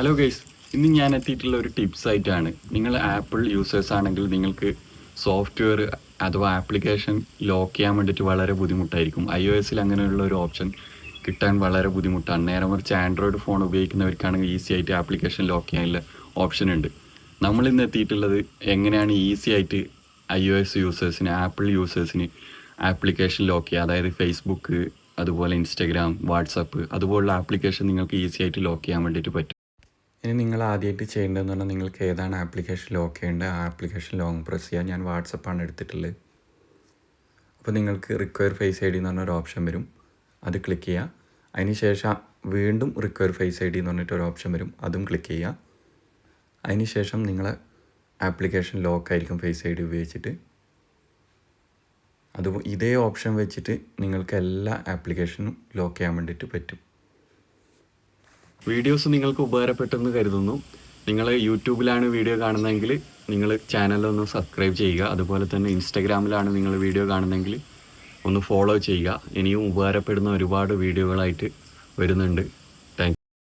Hello guys ഇന്ന് ഞാൻ എത്തിയിട്ടുള്ള ഒരു ടിപ്സ് ആയിട്ടാണ്. നിങ്ങൾ ആപ്പിൾ യൂസേഴ്സ് ആണെങ്കിൽ നിങ്ങൾക്ക് സോഫ്റ്റ്വെയർ അഥവാ ആപ്ലിക്കേഷൻ ലോക്ക് ചെയ്യാൻ വേണ്ടിയിട്ട് വളരെ ബുദ്ധിമുട്ടായിരിക്കും. ഐ ഒ എസിൽ അങ്ങനെയുള്ള ഒരു ഓപ്ഷൻ കിട്ടാൻ വളരെ ബുദ്ധിമുട്ടാണ്. നേരെ മറിച്ച് ആൻഡ്രോയിഡ് ഫോൺ ഉപയോഗിക്കുന്നവർക്കാണെങ്കിൽ ഈസി ആയിട്ട് ആപ്ലിക്കേഷൻ ലോക്ക് ചെയ്യാനുള്ള ഓപ്ഷൻ ഉണ്ട്. നമ്മൾ ഇന്ന് എത്തിയിട്ടുള്ളത് എങ്ങനെയാണ് ഈസി ആയിട്ട് ഐ ഒ എസ് യൂസേഴ്സിന് ആപ്പിൾ യൂസേഴ്സിന് ആപ്ലിക്കേഷൻ ലോക്ക് ചെയ്യുക? അതായത് ഫേസ്ബുക്ക് അതുപോലെ ഇൻസ്റ്റഗ്രാം വാട്സപ്പ് അതുപോലുള്ള ആപ്ലിക്കേഷൻ നിങ്ങൾക്ക് ഈസി ആയിട്ട് ലോക്ക് ചെയ്യാൻ വേണ്ടിയിട്ട് പറ്റും. ഇനി നിങ്ങൾ ആദ്യമായിട്ട് ചെയ്യേണ്ടതെന്ന് പറഞ്ഞാൽ നിങ്ങൾക്ക് ഏതാണ് ആപ്ലിക്കേഷൻ ലോക്ക് ചെയ്യേണ്ടത്? ആ ആപ്ലിക്കേഷൻ ലോങ് പ്രസ് ചെയ്യുക ഞാൻ വാട്സപ്പാണ് എടുത്തിട്ടുള്ളത്. അപ്പോൾ നിങ്ങൾക്ക് റിക്വയർ ഫേസ് ഐ ഡി എന്ന് പറഞ്ഞൊരു ഓപ്ഷൻ വരും. അത് ക്ലിക്ക് ചെയ്യുക. അതിന് ശേഷം വീണ്ടും റിക്വയർ ഫേസ് ഐ ഡി എന്ന് പറഞ്ഞിട്ടൊരു ഓപ്ഷൻ വരും. അതും ക്ലിക്ക് ചെയ്യുക. അതിന് ശേഷം നിങ്ങളെ ആപ്ലിക്കേഷൻ ലോക്ക് ആയിരിക്കും ഫേസ് ഐ ഡി ഉപയോഗിച്ചിട്ട്. അത് ഇതേ ഓപ്ഷൻ വെച്ചിട്ട് നിങ്ങൾക്ക് എല്ലാ ആപ്ലിക്കേഷനും ലോക്ക് ചെയ്യാൻ വേണ്ടിയിട്ട് പറ്റും. വീഡിയോസ് നിങ്ങൾക്ക് ഉപകാരപ്പെട്ടെന്ന് കരുതുന്നു. നിങ്ങൾ യൂട്യൂബിലാണ് വീഡിയോ കാണുന്നതെങ്കിൽ നിങ്ങൾ ചാനലൊന്ന് സബ്സ്ക്രൈബ് ചെയ്യുക. അതുപോലെ തന്നെ ഇൻസ്റ്റഗ്രാമിലാണ് നിങ്ങൾ വീഡിയോ കാണുന്നതെങ്കിൽ ഒന്ന് ഫോളോ ചെയ്യുക. ഇനിയും ഉപകാരപ്പെടുന്ന ഒരുപാട് വീഡിയോകളായിട്ട് വരുന്നുണ്ട്.